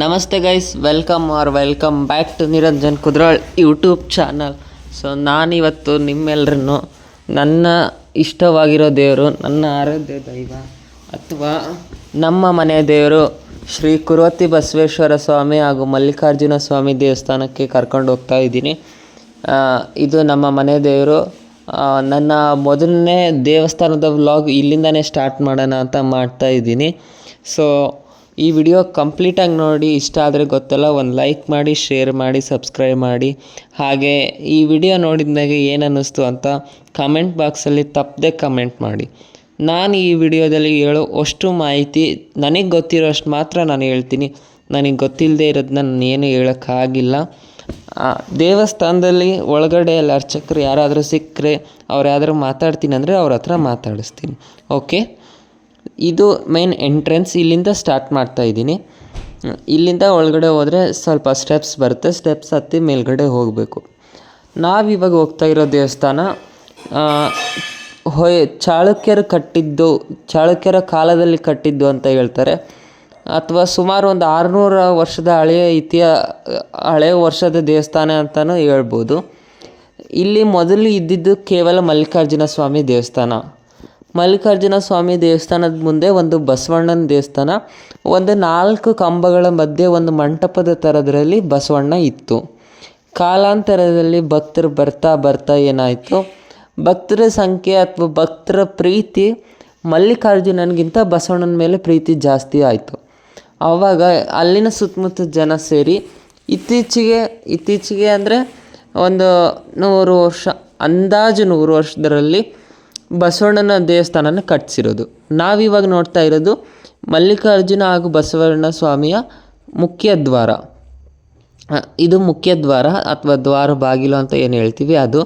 ನಮಸ್ತೆ guys welcome or welcome back to Niranjan Kudral YouTube channel so ನಾನಿವತ್ತು ನಿಮ್ಮೆಲ್ಲರನ್ನು ನನ್ನ ಇಷ್ಟವಾಗಿರೋ ದೇವರು, ನನ್ನ ಆರಾಧ್ಯ ದೈವ ಅಥವಾ ನಮ್ಮ ಮನೆ ದೇವರು ಶ್ರೀ ಕುರುವತಿ ಬಸವೇಶ್ವರ ಸ್ವಾಮಿ ಹಾಗೂ ಮಲ್ಲಿಕಾರ್ಜುನ ಸ್ವಾಮಿ ದೇವಸ್ಥಾನಕ್ಕೆ ಕರ್ಕೊಂಡು ಹೋಗ್ತಾ ಇದ್ದೀನಿ. ಇದು ನಮ್ಮ ಮನೆ ದೇವರು. ನನ್ನ ಮೊದಲನೇ ದೇವಸ್ಥಾನದ ವ್ಲಾಗ್ ಇಲ್ಲಿಂದನೇ ಸ್ಟಾರ್ಟ್ ಮಾಡೋಣ ಅಂತ ಮಾಡ್ತಾ ಇದ್ದೀನಿ. ಸೊ ಈ ವಿಡಿಯೋ ಕಂಪ್ಲೀಟಾಗಿ ನೋಡಿ, ಇಷ್ಟ ಆದರೆ ಗೊತ್ತಲ್ಲ, ಒಂದು ಲೈಕ್ ಮಾಡಿ, ಶೇರ್ ಮಾಡಿ, ಸಬ್ಸ್ಕ್ರೈಬ್ ಮಾಡಿ. ಹಾಗೆ ಈ ವಿಡಿಯೋ ನೋಡಿದ್ಮೇಲೆ ಏನು ಅನ್ನಿಸ್ತು ಅಂತ ಕಮೆಂಟ್ ಬಾಕ್ಸಲ್ಲಿ ತಪ್ಪದೆ ಕಮೆಂಟ್ ಮಾಡಿ. ನಾನು ಈ ವಿಡಿಯೋದಲ್ಲಿ ಹೇಳೋ ಅಷ್ಟು ಮಾಹಿತಿ ನನಗೆ ಗೊತ್ತಿರೋಷ್ಟು ಮಾತ್ರ ನಾನು ಹೇಳ್ತೀನಿ. ನನಗೆ ಗೊತ್ತಿಲ್ಲದೆ ಇರೋದನ್ನ ನಾನು ಏನು ಹೇಳೋಕ್ಕಾಗಿಲ್ಲ ದೇವಸ್ಥಾನದಲ್ಲಿ ಒಳಗಡೆ ಅಲ್ಲಿ ಅರ್ಚಕರು ಯಾರಾದರೂ ಸಿಕ್ಕರೆ ಅವ್ರು ಯಾರಾದರೂ ಮಾತಾಡ್ತೀನಿ ಅಂದರೆ ಅವ್ರ ಹತ್ರ ಮಾತಾಡಿಸ್ತೀನಿ. ಓಕೆ ಇದು ಮೇನ್ ಎಂಟ್ರೆನ್ಸ್ ಇಲ್ಲಿಂದ ಸ್ಟಾರ್ಟ್ ಮಾಡ್ತಾ ಇದ್ದೀನಿ. ಇಲ್ಲಿಂದ ಒಳಗಡೆ ಹೋದರೆ ಸ್ವಲ್ಪ ಸ್ಟೆಪ್ಸ್ ಬರುತ್ತೆ ಸ್ಟೆಪ್ಸ್ ಹತ್ತಿ ಮೇಲ್ಗಡೆ ಹೋಗಬೇಕು. ನಾವಿವಾಗ ಹೋಗ್ತಾ ಇರೋ ದೇವಸ್ಥಾನ ಹೊಯ್, ಚಾಳುಕ್ಯರು ಕಟ್ಟಿದ್ದು, ಚಾಳುಕ್ಯರ ಕಾಲದಲ್ಲಿ ಕಟ್ಟಿದ್ದು ಅಂತ ಹೇಳ್ತಾರೆ. ಅಥವಾ ಸುಮಾರು ಒಂದು ಆರುನೂರು ವರ್ಷದ ಹಳೆಯ ಇತಿಹ, ಹಳೆಯ ವರ್ಷದ ದೇವಸ್ಥಾನ ಅಂತಲೂ ಹೇಳ್ಬೋದು. ಇಲ್ಲಿ ಮೊದಲು ಇದ್ದಿದ್ದು ಕೇವಲ ಮಲ್ಲಿಕಾರ್ಜುನ ಸ್ವಾಮಿ ದೇವಸ್ಥಾನ. ಮಲ್ಲಿಕಾರ್ಜುನ ಸ್ವಾಮಿ ದೇವಸ್ಥಾನದ ಮುಂದೆ ಒಂದು ಬಸವಣ್ಣನ ದೇವಸ್ಥಾನ. ಒಂದು ನಾಲ್ಕು ಕಂಬಗಳ ಮಧ್ಯೆ ಒಂದು ಮಂಟಪದ ಥರದ್ರಲ್ಲಿ ಬಸವಣ್ಣ ಇತ್ತು. ಕಾಲಾಂತರದಲ್ಲಿ ಭಕ್ತರು ಬರ್ತಾ ಬರ್ತಾ ಏನಾಯಿತು? ಭಕ್ತರ ಸಂಖ್ಯೆ ಅಥವಾ ಭಕ್ತರ ಪ್ರೀತಿ, ಮಲ್ಲಿಕಾರ್ಜುನನಿಗಿಂತ ಬಸವಣ್ಣನ ಮೇಲೆ ಪ್ರೀತಿ ಜಾಸ್ತಿ ಆಯಿತು. ಆವಾಗ ಅಲ್ಲಿನ ಸುತ್ತಮುತ್ತ ಜನ ಸೇರಿ ಇತ್ತೀಚೆಗೆ ಇತ್ತೀಚೆಗೆ ಅಂದರೆ ಒಂದು ನೂರು ವರ್ಷ, ಅಂದಾಜು ನೂರು ವರ್ಷದರಲ್ಲಿ ಬಸವಣ್ಣನ ದೇವಸ್ಥಾನನ ಕಟ್ಟಿಸಿರೋದು ನಾವಿವಾಗ ನೋಡ್ತಾ ಇರೋದು ಮಲ್ಲಿಕಾರ್ಜುನ ಹಾಗೂ ಬಸವಣ್ಣ ಸ್ವಾಮಿಯ ಮುಖ್ಯ ದ್ವಾರ. ಇದು ಮುಖ್ಯ ದ್ವಾರ ಅಥವಾ ದ್ವಾರ ಬಾಗಿಲು ಅಂತ ಏನು ಹೇಳ್ತೀವಿ ಅದು.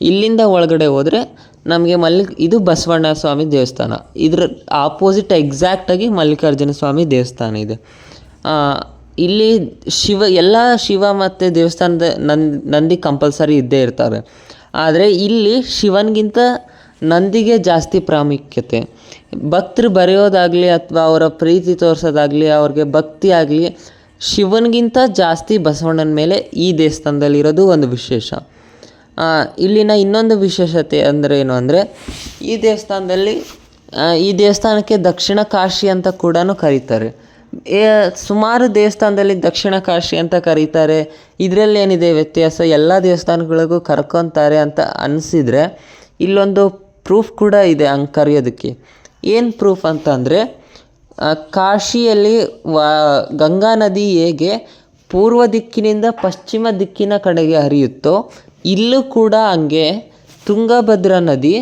ಇಲ್ಲಿಂದ ಒಳಗಡೆ ಹೋದರೆ ನಮಗೆ ಮಲ್ಲಿ ಇದು ಬಸವಣ್ಣ ಸ್ವಾಮಿ ದೇವಸ್ಥಾನ. ಇದರ ಆಪೋಸಿಟ್ ಎಕ್ಸಾಕ್ಟಾಗಿ ಮಲ್ಲಿಕಾರ್ಜುನ ಸ್ವಾಮಿ ದೇವಸ್ಥಾನ ಇದೆ. ಇಲ್ಲಿ ಶಿವ, ಎಲ್ಲ ಶಿವ ಮತ್ತು ದೇವಸ್ಥಾನದ ನಂದಿ ನಂದಿ ಕಂಪಲ್ಸರಿ ಇದ್ದೇ ಇರ್ತಾರೆ. ಆದರೆ ಇಲ್ಲಿ ಶಿವನಿಗಿಂತ ನಂದಿಗೆ ಜಾಸ್ತಿ ಪ್ರಾಮುಖ್ಯತೆ. ಭಕ್ತರು ಬರೆಯೋದಾಗಲಿ ಅಥವಾ ಅವರ ಪ್ರೀತಿ ತೋರಿಸೋದಾಗಲಿ, ಅವ್ರಿಗೆ ಭಕ್ತಿ ಆಗಲಿ, ಶಿವನಿಗಿಂತ ಜಾಸ್ತಿ ಬಸವಣ್ಣನ ಮೇಲೆ ಈ ದೇವಸ್ಥಾನದಲ್ಲಿರೋದು ಒಂದು ವಿಶೇಷ. ಇಲ್ಲಿನ ಇನ್ನೊಂದು ವಿಶೇಷತೆ ಅಂದರೆ ಏನು ಅಂದರೆ, ಈ ದೇವಸ್ಥಾನದಲ್ಲಿ ಈ ದೇವಸ್ಥಾನಕ್ಕೆ ದಕ್ಷಿಣ ಕಾಶಿ ಅಂತ ಕೂಡ ಕರೀತಾರೆ. ಸುಮಾರು ದೇವಸ್ಥಾನದಲ್ಲಿ ದಕ್ಷಿಣ ಕಾಶಿ ಅಂತ ಕರೀತಾರೆ. ಇದರಲ್ಲಿ ಏನಿದೆ ವ್ಯತ್ಯಾಸ? ಎಲ್ಲ ದೇವಸ್ಥಾನಗಳಿಗೂ ಕರ್ಕೊತಾರೆ ಅಂತ ಅನಿಸಿದರೆ, ಇಲ್ಲೊಂದು ಪ್ರೂಫ್ ಕೂಡ ಇದೆ ಹಂಗೆ ಕರೆಯೋದಕ್ಕೆ. ಏನು ಪ್ರೂಫ್ ಅಂತ ಅಂದರೆ ಕಾಶಿಯಲ್ಲಿ ವಾ, ಗಂಗಾ ನದಿ ಹೇಗೆ ಪೂರ್ವ ದಿಕ್ಕಿನಿಂದ ಪಶ್ಚಿಮ ದಿಕ್ಕಿನ ಕಡೆಗೆ ಹರಿಯುತ್ತೋ, ಇಲ್ಲೂ ಕೂಡ ಹಂಗೆ ತುಂಗಭದ್ರಾ ನದಿ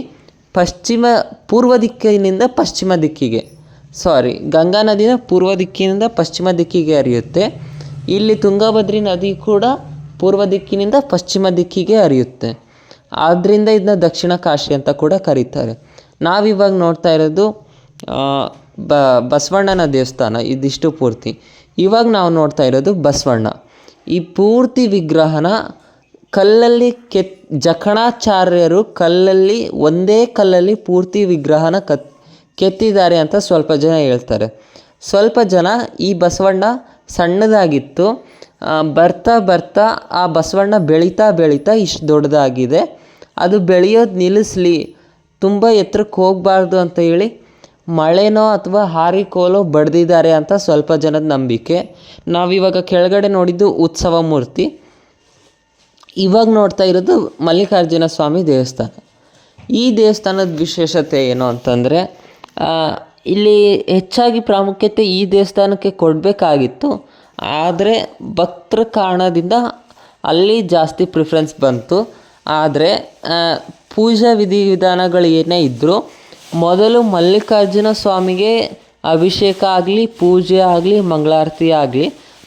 ಪಶ್ಚಿಮ, ಪೂರ್ವ ದಿಕ್ಕಿನಿಂದ ಪಶ್ಚಿಮ ದಿಕ್ಕಿಗೆ ಸಾರಿ ಗಂಗಾ ನದಿನ ಪೂರ್ವ ದಿಕ್ಕಿನಿಂದ ಪಶ್ಚಿಮ ದಿಕ್ಕಿಗೆ ಹರಿಯುತ್ತೆ. ಇಲ್ಲಿ ತುಂಗಭದ್ರಿ ನದಿ ಕೂಡ ಪೂರ್ವ ದಿಕ್ಕಿನಿಂದ ಪಶ್ಚಿಮ ದಿಕ್ಕಿಗೆ ಹರಿಯುತ್ತೆ. ಆದ್ದರಿಂದ ಇದನ್ನ ದಕ್ಷಿಣ ಕಾಶಿ ಅಂತ ಕೂಡ ಕರೀತಾರೆ. ನಾವಿವಾಗ ನೋಡ್ತಾ ಇರೋದು ಬ, ಬಸವಣ್ಣನ ದೇವಸ್ಥಾನ, ಇದಿಷ್ಟು ಪೂರ್ತಿ. ಇವಾಗ ನಾವು ನೋಡ್ತಾ ಇರೋದು ಬಸವಣ್ಣ. ಈ ಪೂರ್ತಿ ವಿಗ್ರಹನ ಕಲ್ಲಲ್ಲಿ ಕೆತ್, ಜಕಣಾಚಾರ್ಯರು ಕಲ್ಲಲ್ಲಿ, ಒಂದೇ ಕಲ್ಲಲ್ಲಿ ಪೂರ್ತಿ ವಿಗ್ರಹನ ಕತ್, ಕೆತ್ತಿದ್ದಾರೆ ಅಂತ ಸ್ವಲ್ಪ ಜನ ಹೇಳ್ತಾರೆ. ಸ್ವಲ್ಪ ಜನ ಈ ಬಸವಣ್ಣ ಸಣ್ಣದಾಗಿತ್ತು. ಬರ್ತಾ ಬರ್ತಾ ಆ ಬಸವಣ್ಣ ಬೆಳೀತಾ ಬೆಳೀತಾ ಇಷ್ಟು ದೊಡ್ಡದಾಗಿದೆ. ಅದು ಬೆಳೆಯೋದು ನಿಲ್ಲಿಸ್ಲಿ, ತುಂಬ ಎತ್ತರಕ್ಕೆ ಹೋಗಬಾರ್ದು ಅಂತ ಹೇಳಿ ಮಳೆನೋ ಅಥವಾ ಹಾರಿಕೋಲೋ ಬಡ್ದಿದ್ದಾರೆ ಅಂತ ಸ್ವಲ್ಪ ಜನದ ನಂಬಿಕೆ. ನಾವಿವಾಗ ಕೆಳಗಡೆ ನೋಡಿದ್ದು ಉತ್ಸವ ಮೂರ್ತಿ. ಇವಾಗ ನೋಡ್ತಾ ಇರೋದು ಮಲ್ಲಿಕಾರ್ಜುನ ಸ್ವಾಮಿ ದೇವಸ್ಥಾನ. ಈ ದೇವಸ್ಥಾನದ ವಿಶೇಷತೆ ಏನು ಅಂತಂದರೆ ಇಲ್ಲಿ ಹೆಚ್ಚಾಗಿ ಪ್ರಾಮುಖ್ಯತೆ ಈ ದೇವಸ್ಥಾನಕ್ಕೆ ಕೊಡಬೇಕಾಗಿತ್ತು. ಆದರೆ ಭಕ್ತರ ಕಾರಣದಿಂದ ಅಲ್ಲಿ ಜಾಸ್ತಿ ಪ್ರಿಫರೆನ್ಸ್ ಬಂತು. ಆದರೆ ಪೂಜಾ ವಿಧಿವಿಧಾನಗಳು ಏನೇ ಇದ್ದರೂ ಮೊದಲು ಮಲ್ಲಿಕಾರ್ಜುನ ಸ್ವಾಮಿಗೆ ಅಭಿಷೇಕ ಆಗಲಿ, ಪೂಜೆ ಆಗಲಿ, ಮಂಗಳಾರತಿ ಆಗಲಿ,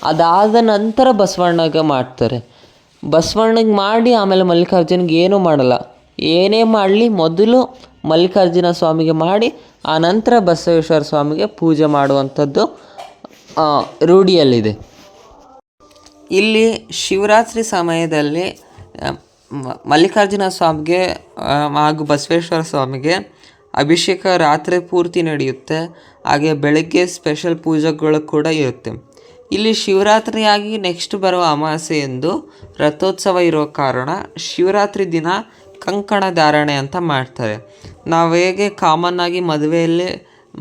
ಅದಾದ ನಂತರ ಬಸವಣ್ಣಗೆ ಮಾಡ್ತಾರೆ. ಬಸವಣ್ಣಗೆ ಮಾಡಿ ಆಮೇಲೆ ಮಲ್ಲಿಕಾರ್ಜುನಿಗೆ ಏನೂ ಮಾಡಲ್ಲ. ಏನೇ ಮಾಡಲಿ, ಮೊದಲು ಮಲ್ಲಿಕಾರ್ಜುನ ಸ್ವಾಮಿಗೆ ಮಾಡಿ, ಆ ನಂತರ ಬಸವೇಶ್ವರ ಸ್ವಾಮಿಗೆ ಪೂಜೆ ಮಾಡುವಂಥದ್ದು ರೂಢಿಯಲ್ಲಿದೆ. ಇಲ್ಲಿ ಶಿವರಾತ್ರಿ ಸಮಯದಲ್ಲಿ ಮಲ್ಲಿಕಾರ್ಜುನ ಸ್ವಾಮಿಗೆ ಹಾಗೂ ಬಸವೇಶ್ವರ ಸ್ವಾಮಿಗೆ ಅಭಿಷೇಕ ರಾತ್ರಿ ಪೂರ್ತಿ ನಡೆಯುತ್ತೆ. ಹಾಗೆ ಬೆಳಗ್ಗೆ ಸ್ಪೆಷಲ್ ಪೂಜೆಗಳು ಕೂಡ ಇರುತ್ತೆ. ಇಲ್ಲಿ ಶಿವರಾತ್ರಿಯಾಗಿ ನೆಕ್ಸ್ಟ್ ಬರೋ ಅಮಾವಾಸ್ಯೆ ಎಂದು ರಥೋತ್ಸವ ಇರೋ ಕಾರಣ ಶಿವರಾತ್ರಿ ದಿನ ಕಂಕಣ ಧಾರಣೆ ಅಂತ ಮಾಡ್ತಾರೆ. ನಾವು ಹೇಗೆ ಕಾಮನ್ ಆಗಿ ಮದುವೆಯಲ್ಲಿ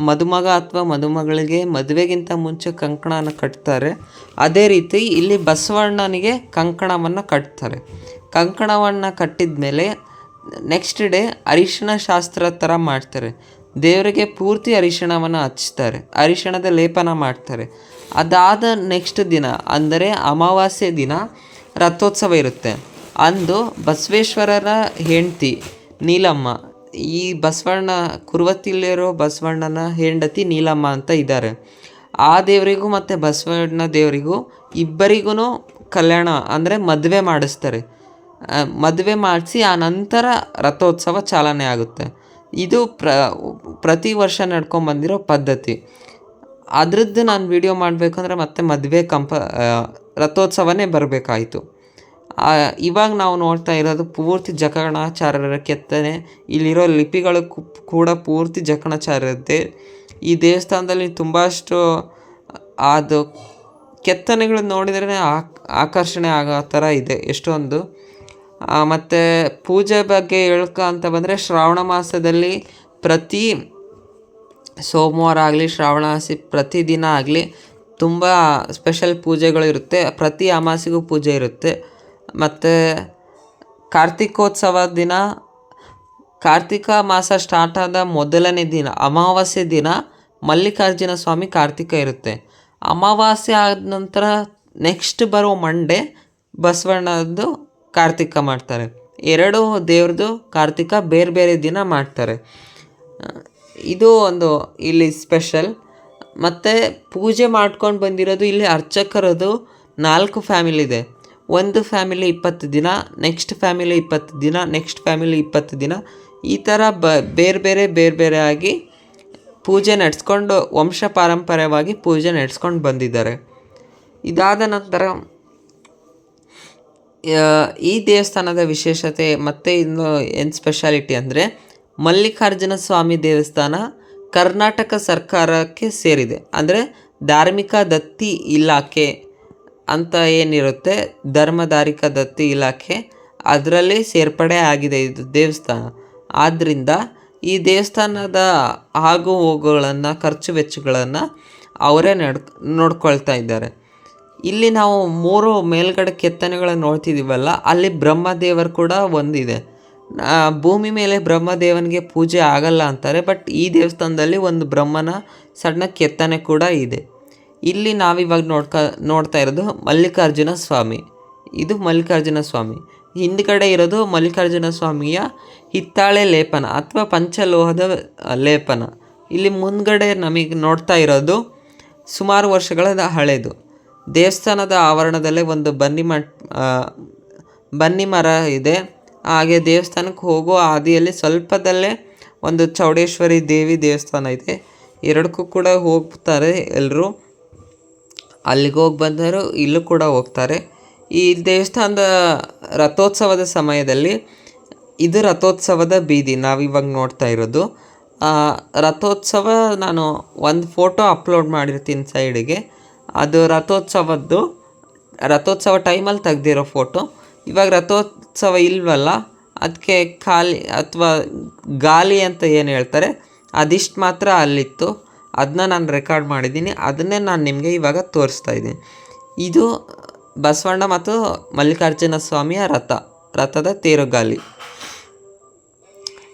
ಮದುಮಗ ಅಥವಾ ಮದುಮಗಳಿಗೆ ಮದುವೆಗಿಂತ ಮುಂಚೆ ಕಂಕಣನ ಕಟ್ತಾರೆ. ಅದೇ ರೀತಿ ಇಲ್ಲಿ ಬಸವಣ್ಣನಿಗೆ ಕಂಕಣವನ್ನು ಕಟ್ತಾರೆ. ಕಂಕಣವನ್ನು ಕಟ್ಟಿದ ಮೇಲೆ ನೆಕ್ಸ್ಟ್ ಡೇ ಅರಿಶಿಣ ಶಾಸ್ತ್ರ ಥರ ಮಾಡ್ತಾರೆ. ದೇವರಿಗೆ ಪೂರ್ತಿ ಅರಿಶಿಣವನ್ನು ಹಚ್ತಾರೆ. ಅರಿಶಿಣದ ಲೇಪನ ಮಾಡ್ತಾರೆ. ಅದಾದ ನೆಕ್ಸ್ಟ್ ದಿನ, ಅಂದರೆ ಅಮಾವಾಸ್ಯೆ ದಿನ ರಥೋತ್ಸವ ಇರುತ್ತೆ. ಅಂದು ಬಸವೇಶ್ವರರ ಹೆಂಡತಿ ನೀಲಮ್ಮ, ಈ ಬಸವಣ್ಣ, ಕುರುವತ್ತಿಲಿರೋ ಬಸವಣ್ಣನ ಹೆಂಡತಿ ನೀಲಮ್ಮ ಅಂತ ಇದ್ದಾರೆ. ಆ ದೇವರಿಗೂ ಮತ್ತು ಬಸವಣ್ಣ ದೇವರಿಗೂ ಇಬ್ಬರಿಗೂ ಕಲ್ಯಾಣ, ಅಂದರೆ ಮದುವೆ ಮಾಡಿಸ್ತಾರೆ. ಮದುವೆ ಮಾಡಿಸಿ ಆ ನಂತರ ರಥೋತ್ಸವ ಚಾಲನೆ ಆಗುತ್ತೆ. ಇದು ಪ್ರ, ಪ್ರತಿ ವರ್ಷ ನಡ್ಕೊಂಬಂದಿರೋ ಪದ್ಧತಿ. ಅದರದ್ದು ನಾನು ವಿಡಿಯೋ ಮಾಡಬೇಕಂದ್ರೆ ಮತ್ತೆ ಮದುವೆ ಕಂಪ ರಥೋತ್ಸವನೇ ಬರಬೇಕಾಯಿತು. ಇವಾಗ ನಾವು ನೋಡ್ತಾ ಇರೋದು ಪೂರ್ತಿ ಜಕಣಾಚಾರ್ಯರ ಕೆತ್ತನೆ, ಇಲ್ಲಿರೋ ಲಿಪಿಗಳು ಕೂಡ ಪೂರ್ತಿ ಜಕಣಾಚಾರ್ಯದ್ದೇ ಈ ದೇವಸ್ಥಾನದಲ್ಲಿ ತುಂಬಷ್ಟು, ಅದು ಕೆತ್ತನೆಗಳು ನೋಡಿದ್ರೆ ಆಕರ್ಷಣೆ ಆಗೋ ಥರ ಇದೆ ಎಷ್ಟೊಂದು. ಮತ್ತು ಪೂಜೆ ಬಗ್ಗೆ ಹೇಳ್ಕ ಅಂತ ಬಂದರೆ ಶ್ರಾವಣ ಮಾಸದಲ್ಲಿ ಪ್ರತಿ ಸೋಮವಾರ ಆಗಲಿ, ಶ್ರಾವಣ ಮಾಸಿ ಪ್ರತಿದಿನ ಆಗಲಿ ತುಂಬ ಸ್ಪೆಷಲ್ ಪೂಜೆಗಳು ಇರುತ್ತೆ. ಪ್ರತಿ ಅಮಾಸಿಗೂ ಪೂಜೆ ಇರುತ್ತೆ. ಮತ್ತು ಕಾರ್ತಿಕೋತ್ಸವ ದಿನ, ಕಾರ್ತಿಕ ಮಾಸ ಸ್ಟಾರ್ಟ್ ಆದ ಮೊದಲನೇ ದಿನ, ಅಮಾವಾಸ್ಯೆ ದಿನ ಮಲ್ಲಿಕಾರ್ಜುನ ಸ್ವಾಮಿ ಕಾರ್ತಿಕ ಇರುತ್ತೆ. ಅಮಾವಾಸ್ಯೆ ಆದ ನಂತರ ನೆಕ್ಸ್ಟ್ ಬರೋ ಮಂಡೇ ಬಸವಣ್ಣದ್ದು ಕಾರ್ತಿಕ ಮಾಡ್ತಾರೆ. ಎರಡು ದೇವ್ರದ್ದು ಕಾರ್ತಿಕ ಬೇರೆ ಬೇರೆ ದಿನ ಮಾಡ್ತಾರೆ. ಇದು ಒಂದು ಇಲ್ಲಿ ಸ್ಪೆಷಲ್ ಮತ್ತು ಪೂಜೆ ಮಾಡ್ಕೊಂಡು ಬಂದಿರೋದು ಇಲ್ಲಿ ಅರ್ಚಕರದು ನಾಲ್ಕು ಫ್ಯಾಮಿಲಿ ಇದೆ. ಒಂದು ಫ್ಯಾಮಿಲಿ ಇಪ್ಪತ್ತು ದಿನ ನೆಕ್ಸ್ಟ್ ಫ್ಯಾಮಿಲಿ ಇಪ್ಪತ್ತು ದಿನ ನೆಕ್ಸ್ಟ್ ಫ್ಯಾಮಿಲಿ ಇಪ್ಪತ್ತು ದಿನ. ಈ ಥರ ಬ, ಬೇರೆ ಬೇರೆ ಬೇರೆ ಬೇರೆ ಆಗಿ ಪೂಜೆ ನಡೆಸ್ಕೊಂಡು ವಂಶ ಪಾರಂಪರ್ಯವಾಗಿ ಪೂಜೆ ನಡೆಸ್ಕೊಂಡು ಬಂದಿದ್ದಾರೆ. ಇದಾದ ನಂತರ ಈ ದೇವಸ್ಥಾನದ ವಿಶೇಷತೆ ಮತ್ತೆ ಇನ್ನು ಏನು ಸ್ಪೆಷಾಲಿಟಿ ಅಂದರೆ ಮಲ್ಲಿಕಾರ್ಜುನ ಸ್ವಾಮಿ ದೇವಸ್ಥಾನ ಕರ್ನಾಟಕ ಸರ್ಕಾರಕ್ಕೆ ಸೇರಿದೆ. ಅಂದರೆ ಧಾರ್ಮಿಕ ದತ್ತಿ ಇಲಾಖೆ ಅಂತ ಏನಿರುತ್ತೆ ಧರ್ಮಧಾರಿಕ ದತ್ತಿ ಇಲಾಖೆ ಅದರಲ್ಲಿ ಸೇರ್ಪಡೆ ಆಗಿದೆ ಇದು ದೇವಸ್ಥಾನ. ಆದ್ದರಿಂದ ಈ ದೇವಸ್ಥಾನದ ಆಗು ಹೋಗುಗಳನ್ನು, ಖರ್ಚು ವೆಚ್ಚಗಳನ್ನು ಅವರೇ ನಡ್ ನೋಡ್ಕೊಳ್ತಾ ಇದ್ದಾರೆ. ಇಲ್ಲಿ ನಾವು ಮೂರು ಮೇಲ್ಗಡೆ ಕೆತ್ತನೆಗಳನ್ನು ನೋಡ್ತಿದ್ದೀವಲ್ಲ, ಅಲ್ಲಿ ಬ್ರಹ್ಮದೇವರು ಕೂಡ ಒಂದಿದೆ. ಭೂಮಿ ಮೇಲೆ ಬ್ರಹ್ಮದೇವನಿಗೆ ಪೂಜೆ ಆಗಲ್ಲ ಅಂತಾರೆ, ಬಟ್ ಈ ದೇವಸ್ಥಾನದಲ್ಲಿ ಒಂದು ಬ್ರಹ್ಮನ ಸಣ್ಣ ಕೆತ್ತನೆ ಕೂಡ ಇದೆ. ಇಲ್ಲಿ ನಾವಿವಾಗ ನೋಡ್ಕ, ನೋಡ್ತಾ ಇರೋದು ಮಲ್ಲಿಕಾರ್ಜುನ ಸ್ವಾಮಿ. ಇದು ಮಲ್ಲಿಕಾರ್ಜುನ ಸ್ವಾಮಿ. ಹಿಂದ್ಗಡೆ ಇರೋದು ಮಲ್ಲಿಕಾರ್ಜುನ ಸ್ವಾಮಿಯ ಹಿತ್ತಾಳೆ ಲೇಪನ ಅಥವಾ ಪಂಚಲೋಹದ ಲೇಪನ. ಇಲ್ಲಿ ಮುಂದ್ಗಡೆ ನಮಗೆ ನೋಡ್ತಾ ಇರೋದು ಸುಮಾರು ವರ್ಷಗಳ ಹಳೆಯದು ದೇವಸ್ಥಾನದ ಆವರಣದಲ್ಲೇ ಒಂದು ಬನ್ನಿ ಮಟ್ ಬನ್ನಿ ಮರ ಇದೆ. ಹಾಗೆ ದೇವಸ್ಥಾನಕ್ಕೆ ಹೋಗೋ ಹಾದಿಯಲ್ಲಿ ಸ್ವಲ್ಪದಲ್ಲೇ ಒಂದು ಚೌಡೇಶ್ವರಿ ದೇವಿ ದೇವಸ್ಥಾನ ಇದೆ. ಎರಡಕ್ಕೂ ಕೂಡ ಹೋಗ್ತಾರೆ ಎಲ್ಲರೂ ಅಲ್ಲಿಗೆ ಹೋಗಿ ಬಂದರು ಇಲ್ಲೂ ಕೂಡ ಹೋಗ್ತಾರೆ. ಈ ದೇವಸ್ಥಾನದ ರಥೋತ್ಸವದ ಸಮಯದಲ್ಲಿ ಇದು ರಥೋತ್ಸವದ ಬೀದಿ ನಾವಿವಾಗ ನೋಡ್ತಾ ಇರೋದು. ರಥೋತ್ಸವ ನಾನು ಒಂದು ಫೋಟೋ ಅಪ್ಲೋಡ್ ಮಾಡಿರ್ತೀನಿ ಸೈಡಿಗೆ. ಅದು ರಥೋತ್ಸವದ್ದು, ರಥೋತ್ಸವ ಟೈಮಲ್ಲಿ ತೆಗ್ದಿರೋ ಫೋಟೋ ಇವಾಗ ರಥೋತ್ಸವ ಇಲ್ವಲ್ಲ ಅದಕ್ಕೆ ಖಾಲಿ ಅಥವಾ ಗಾಲಿ ಅಂತ ಏನು ಹೇಳ್ತಾರೆ, ಅದಿಷ್ಟು ಮಾತ್ರ ಅಲ್ಲಿತ್ತು. ಅದನ್ನ ನಾನು ರೆಕಾರ್ಡ್ ಮಾಡಿದ್ದೀನಿ. ಅದನ್ನೇ ನಾನು ನಿಮಗೆ ಇವಾಗ ತೋರಿಸ್ತಾ ಇದ್ದೀನಿ. ಇದು ಬಸವಣ್ಣ ಮತ್ತು ಮಲ್ಲಿಕಾರ್ಜುನ ಸ್ವಾಮಿಯ ರಥ, ರಥದ ತೇರುಗಾಲಿ.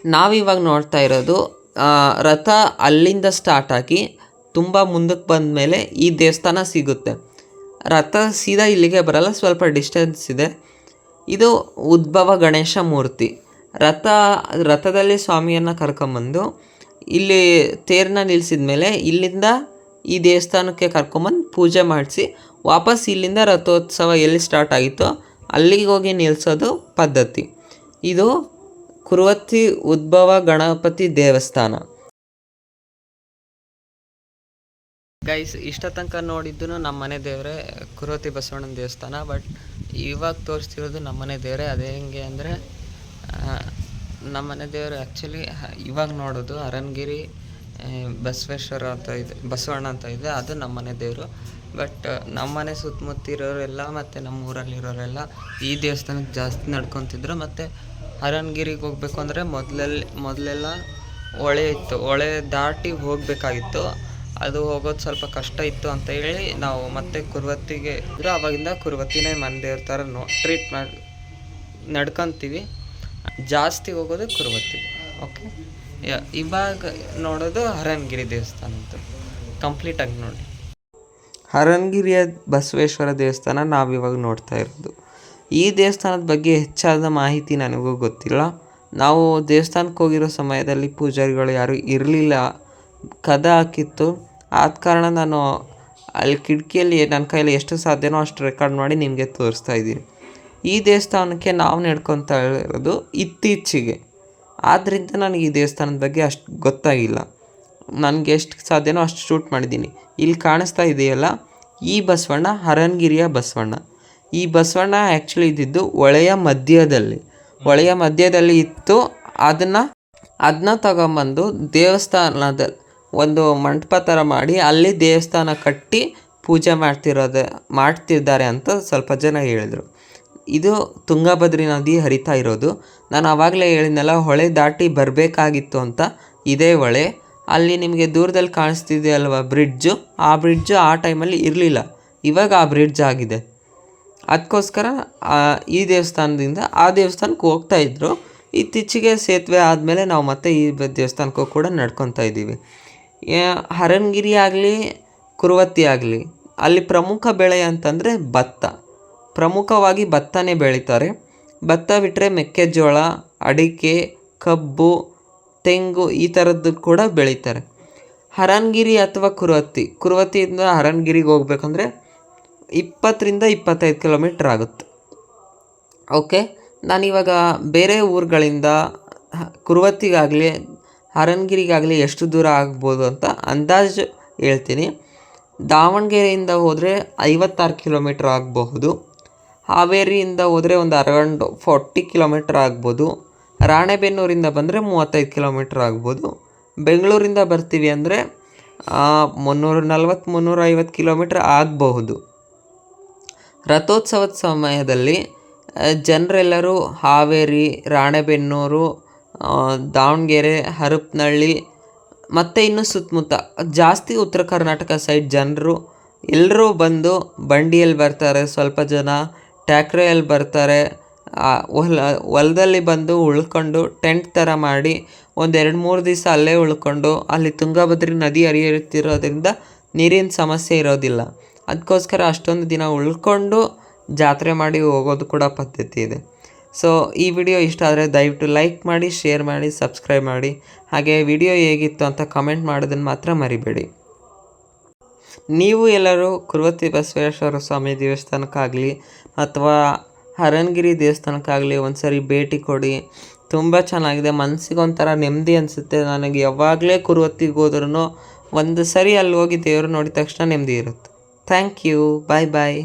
ನಾವಿವಾಗ ನೋಡ್ತಾ ಇರೋದು ರಥ ಅಲ್ಲಿಂದ ಸ್ಟಾರ್ಟ್ ಆಗಿ ತುಂಬ ಮುಂದಕ್ಕೆ ಬಂದ ಮೇಲೆ ಈ ದೇವಸ್ಥಾನ ಸಿಗುತ್ತೆ. ರಥ ಸೀದಾ ಇಲ್ಲಿಗೆ ಬರಲ್ಲ, ಸ್ವಲ್ಪ ಡಿಸ್ಟೆನ್ಸ್ ಇದೆ. ಇದು ಉದ್ಭವ ಗಣೇಶ ಮೂರ್ತಿ. ರಥ, ರಥದಲ್ಲಿ ಸ್ವಾಮಿಯನ್ನು ಕರ್ಕೊಂಬಂದು ಇಲ್ಲಿ ತೇರನ್ನ ನಿಲ್ಲಿಸಿದ ಮೇಲೆ ಇಲ್ಲಿಂದ ಈ ದೇವಸ್ಥಾನಕ್ಕೆ ಕರ್ಕೊಂಬಂದು ಪೂಜೆ ಮಾಡಿಸಿ ವಾಪಸ್ ಇಲ್ಲಿಂದ ರಥೋತ್ಸವ ಎಲ್ಲಿ ಸ್ಟಾರ್ಟ್ ಆಗಿತ್ತೋ ಅಲ್ಲಿಗೆ ಹೋಗಿ ನಿಲ್ಲಿಸೋದು ಪದ್ಧತಿ. ಇದು ಕುರುವತ್ತಿ ಉದ್ಭವ ಗಣಪತಿ ದೇವಸ್ಥಾನ. ಗೈಸ್ ಇಷ್ಟ ತನಕ ನೋಡಿದ್ದು ನಮ್ಮ ಮನೆ ದೇವರೇ ಕುರೋತಿ ಬಸವಣ್ಣನ ದೇವಸ್ಥಾನ ಬಟ್ ಇವಾಗ ತೋರಿಸ್ತಿರೋದು ನಮ್ಮ ಮನೆ ದೇವರೇ. ಅದೇ ಹೆಂಗೆ ಅಂದರೆ ನಮ್ಮ ಮನೆ ದೇವರು ಆ್ಯಕ್ಚುಲಿ ಇವಾಗ ನೋಡೋದು ಅರಣಗಿರಿ ಬಸವೇಶ್ವರ ಅಂತ ಇದೆ, ಬಸವಣ್ಣ ಅಂತ ಇದೆ. ಅದು ನಮ್ಮನೆ ದೇವರು. ಬಟ್ ನಮ್ಮನೆ ಸುತ್ತಮುತ್ತಿರೋರೆಲ್ಲ ಮತ್ತು ನಮ್ಮ ಊರಲ್ಲಿರೋರೆಲ್ಲ ಈ ದೇವಸ್ಥಾನಕ್ಕೆ ಜಾಸ್ತಿ ನಡ್ಕೊತಿದ್ರು. ಮತ್ತು ಅರಣಗಿರಿಗೆ ಹೋಗ್ಬೇಕು ಅಂದರೆ ಮೊದಲಲ್ಲಿ, ಮೊದಲೆಲ್ಲ ಹೊಳೆ ಇತ್ತು. ಹೊಳೆ ದಾಟಿ ಹೋಗಬೇಕಾಗಿತ್ತು. ಅದು ಹೋಗೋದು ಸ್ವಲ್ಪ ಕಷ್ಟ ಇತ್ತು ಅಂತ ಹೇಳಿ ನಾವು ಮತ್ತೆ ಕುರುವತ್ತಿಗೆ ಇದ್ರೆ. ಅವಾಗಿಂದ ಕುರುವತ್ತಿನೇ ಮನೆ ದೇವ್ರ ಥರ ನೋ ಟ್ರೀಟ್ ಮಾಡಿ, ನಡ್ಕೊಂತೀವಿ. ಜಾಸ್ತಿ ಹೋಗೋದು ಕುರುವತ್ತಿ. ಓಕೆ ಇವಾಗ ನೋಡೋದು ಹರನ್ಗಿರಿ ದೇವಸ್ಥಾನ ಅಂತ. ಕಂಪ್ಲೀಟಾಗಿ ನೋಡಿ. ಹರನ್ಗಿರಿಯ ಬಸವೇಶ್ವರ ದೇವಸ್ಥಾನ ನಾವಿವಾಗ ನೋಡ್ತಾ ಇರೋದು. ಈ ದೇವಸ್ಥಾನದ ಬಗ್ಗೆ ಹೆಚ್ಚಾದ ಮಾಹಿತಿ ನನಗೂ ಗೊತ್ತಿಲ್ಲ. ನಾವು ದೇವಸ್ಥಾನಕ್ಕೆ ಹೋಗಿರೋ ಸಮಯದಲ್ಲಿ ಪೂಜಾರಿಗಳು ಯಾರೂ ಇರಲಿಲ್ಲ ಕದ ಹಾಕಿತ್ತು. ಆದ ಕಾರಣ ನಾನು ಅಲ್ಲಿ ಕಿಟಕಿಯಲ್ಲಿ, ನನ್ನ ಕೈಯಲ್ಲಿ ಎಷ್ಟು ಸಾಧ್ಯನೋ ಅಷ್ಟು ರೆಕಾರ್ಡ್ ಮಾಡಿ ನಿಮಗೆ ತೋರಿಸ್ತಾ ಇದ್ದೀನಿ. ಈ ದೇವಸ್ಥಾನಕ್ಕೆ ನಾವು ನಡ್ಕೊತಾ ಇರೋದು ಇತ್ತೀಚೆಗೆ. ಆದ್ದರಿಂದ ನನಗೆ ಈ ದೇವಸ್ಥಾನದ ಬಗ್ಗೆ ಅಷ್ಟು ಗೊತ್ತಾಗಿಲ್ಲ. ನನಗೆ ಎಷ್ಟು ಸಾಧ್ಯನೋ ಅಷ್ಟು ಶೂಟ್ ಮಾಡಿದ್ದೀನಿ. ಇಲ್ಲಿ ಕಾಣಿಸ್ತಾ ಇದೆಯಲ್ಲ, ಈ ಬಸವಣ್ಣ ಹರನ್ಗಿರಿಯ ಬಸವಣ್ಣ. ಈ ಬಸವಣ್ಣ ಆ್ಯಕ್ಚುಲಿ ಇದ್ದಿದ್ದು ಹೊಳೆಯ ಮಧ್ಯದಲ್ಲಿ. ಹೊಳೆಯ ಮಧ್ಯದಲ್ಲಿ ಇತ್ತು. ಅದನ್ನು, ಅದನ್ನ ತಗೊಂಬಂದು ದೇವಸ್ಥಾನದ ಒಂದು ಮಂಟಪ ಥರ ಮಾಡಿ ಅಲ್ಲಿ ದೇವಸ್ಥಾನ ಕಟ್ಟಿ ಪೂಜೆ ಮಾಡ್ತಿರೋದು, ಮಾಡ್ತಿದ್ದಾರೆ ಅಂತ ಸ್ವಲ್ಪ ಜನ ಹೇಳಿದರು. ಇದು ತುಂಗಭದ್ರಿ ನದಿ ಹರಿತಾ ಇರೋದು. ನಾನು ಆವಾಗಲೇ ಹೇಳಿದ್ನಲ್ಲ, ಹೊಳೆ ದಾಟಿ ಬರಬೇಕಾಗಿತ್ತು ಅಂತ. ಇದೇ ಹೊಳೆ. ಅಲ್ಲಿ ನಿಮಗೆ ದೂರದಲ್ಲಿ ಕಾಣಿಸ್ತಿದೆ ಅಲ್ವಾ ಬ್ರಿಡ್ಜು? ಆ ಬ್ರಿಡ್ಜು ಆ ಟೈಮಲ್ಲಿ ಇರಲಿಲ್ಲ. ಇವಾಗ ಆ ಬ್ರಿಡ್ಜ್ ಆಗಿದೆ. ಅದಕ್ಕೋಸ್ಕರ ಈ ದೇವಸ್ಥಾನದಿಂದ ಆ ದೇವಸ್ಥಾನಕ್ಕೆ ಹೋಗ್ತಾ ಇದ್ದರು ಇತ್ತೀಚೆಗೆ ಸೇತುವೆ ಆದಮೇಲೆ ನಾವು ಮತ್ತೆ ಈ ದೇವಸ್ಥಾನಕ್ಕೂ ಕೂಡ ನಡ್ಕೊತಾ ಇದ್ದೀವಿ. ಹರನ್ಗಿರಿ ಆಗಲಿ, ಕುರುವತ್ತಿ ಆಗಲಿ, ಅಲ್ಲಿ ಪ್ರಮುಖ ಬೆಳೆ ಅಂತಂದರೆ ಭತ್ತ. ಪ್ರಮುಖವಾಗಿ ಭತ್ತನೇ ಬೆಳೀತಾರೆ. ಭತ್ತ ಬಿಟ್ಟರೆ ಮೆಕ್ಕೆಜೋಳ, ಅಡಿಕೆ, ಕಬ್ಬು, ತೆಂಗು ಈ ಥರದ್ದು ಕೂಡ ಬೆಳೀತಾರೆ. ಹರನ್ಗಿರಿ ಅಥವಾ ಕುರುವತ್ತಿ. ಕುರುವತ್ತಿಯಿಂದ ಹರನ್ಗಿರಿಗೆ ಹೋಗ್ಬೇಕಂದ್ರೆ ಇಪ್ಪತ್ತರಿಂದ ಇಪ್ಪತ್ತೈದು ಕಿಲೋಮೀಟ್ರ್ ಆಗುತ್ತೆ. ಓಕೆ, ನಾನಿವಾಗ ಬೇರೆ ಊರುಗಳಿಂದ ಕುರುವತ್ತಿಗಾಗಲಿ ಹರನ್ಗಿರಿಗಾಗಲಿ ಎಷ್ಟು ದೂರ ಆಗ್ಬೋದು ಅಂತ ಅಂದಾಜು ಹೇಳ್ತೀನಿ. ದಾವಣಗೆರೆಯಿಂದ ಹೋದರೆ ಐವತ್ತಾರು ಕಿಲೋಮೀಟ್ರ್ ಆಗಬಹುದು. ಹಾವೇರಿಯಿಂದ ಹೋದರೆ ಒಂದು ಅರೌಂಡ್ ಫೋರ್ಟಿ ಕಿಲೋಮೀಟ್ರ್ ಆಗ್ಬೋದು. ರಾಣೆಬೆನ್ನೂರಿಂದ ಬಂದರೆ ಮೂವತ್ತೈದು ಕಿಲೋಮೀಟ್ರ್ ಆಗ್ಬೋದು. ಬೆಂಗಳೂರಿಂದ ಬರ್ತೀವಿ ಅಂದರೆ ಮುನ್ನೂರ, ನಲ್ವತ್ತು, ಮುನ್ನೂರ ಐವತ್ತು ಕಿಲೋಮೀಟ್ರ್ ಆಗಬಹುದು. ರಥೋತ್ಸವದ ಸಮಯದಲ್ಲಿ ಜನರೆಲ್ಲರೂ ಹಾವೇರಿ, ರಾಣೆಬೆನ್ನೂರು ದಾವಣಗೆರೆ, ಹರಪನಹಳ್ಳಿ, ಮತ್ತು ಇನ್ನು ಸುತ್ತಮುತ್ತ ಜಾಸ್ತಿ ಉತ್ತರ ಕರ್ನಾಟಕ ಸೈಡ್ ಜನರು ಎಲ್ಲರೂ ಬಂದು ಬಂಡಿಯಲ್ಲಿ ಬರ್ತಾರೆ. ಸ್ವಲ್ಪ ಜನ ಟ್ಯಾಕ್ರೆಯಲ್ಲಿ ಬರ್ತಾರೆ. ಹೊಲ ಹೊಲದಲ್ಲಿ ಬಂದು ಉಳ್ಕೊಂಡು ಟೆಂಟ್ ಥರ ಮಾಡಿ ಒಂದು ಎರಡು ಮೂರು ದಿವಸ ಅಲ್ಲೇ ಉಳ್ಕೊಂಡು ಅಲ್ಲಿ ತುಂಗಭದ್ರಿ ನದಿ ಹರಿಯುತ್ತಿರೋದ್ರಿಂದ ನೀರಿನ ಸಮಸ್ಯೆ ಇರೋದಿಲ್ಲ. ಅದಕ್ಕೋಸ್ಕರ ಅಷ್ಟೊಂದು ದಿನ ಉಳ್ಕೊಂಡು ಜಾತ್ರೆ ಮಾಡಿ ಹೋಗೋದು ಕೂಡ ಪದ್ಧತಿ ಇದೆ. ಸೊ ಈ ವಿಡಿಯೋ ಇಷ್ಟ ಆದರೆ ದಯವಿಟ್ಟು ಲೈಕ್ ಮಾಡಿ ಶೇರ್ ಮಾಡಿ ಸಬ್ಸ್ಕ್ರೈಬ್ ಮಾಡಿ. ಹಾಗೆ ವಿಡಿಯೋ ಹೇಗಿತ್ತು ಅಂತ ಕಮೆಂಟ್ ಮಾಡೋದನ್ನು ಮಾತ್ರ ಮರಿಬೇಡಿ. ನೀವು ಎಲ್ಲರೂ ಕುರುವತಿ ಬಸವೇಶ್ವರ ಸ್ವಾಮಿ ದೇವಸ್ಥಾನಕ್ಕಾಗಲಿ ಅಥವಾ ಹರನ್ಗಿರಿ ದೇವಸ್ಥಾನಕ್ಕಾಗಲಿ ಒಂದು ಸರಿ ಭೇಟಿ ಕೊಡಿ. ತುಂಬ ಚೆನ್ನಾಗಿದೆ. ಮನಸ್ಸಿಗೆ ಒಂಥರ ನೆಮ್ಮದಿ ಅನಿಸುತ್ತೆ. ನನಗೆ ಯಾವಾಗಲೇ ಕುರುವತ್ತಿಗೆ ಹೋದ್ರೂ ಒಂದು ಸರಿ ಅಲ್ಲಿ ಹೋಗಿ ದೇವರು ನೋಡಿದ ತಕ್ಷಣ ನೆಮ್ಮದಿ ಇರುತ್ತೆ. Thank you bye bye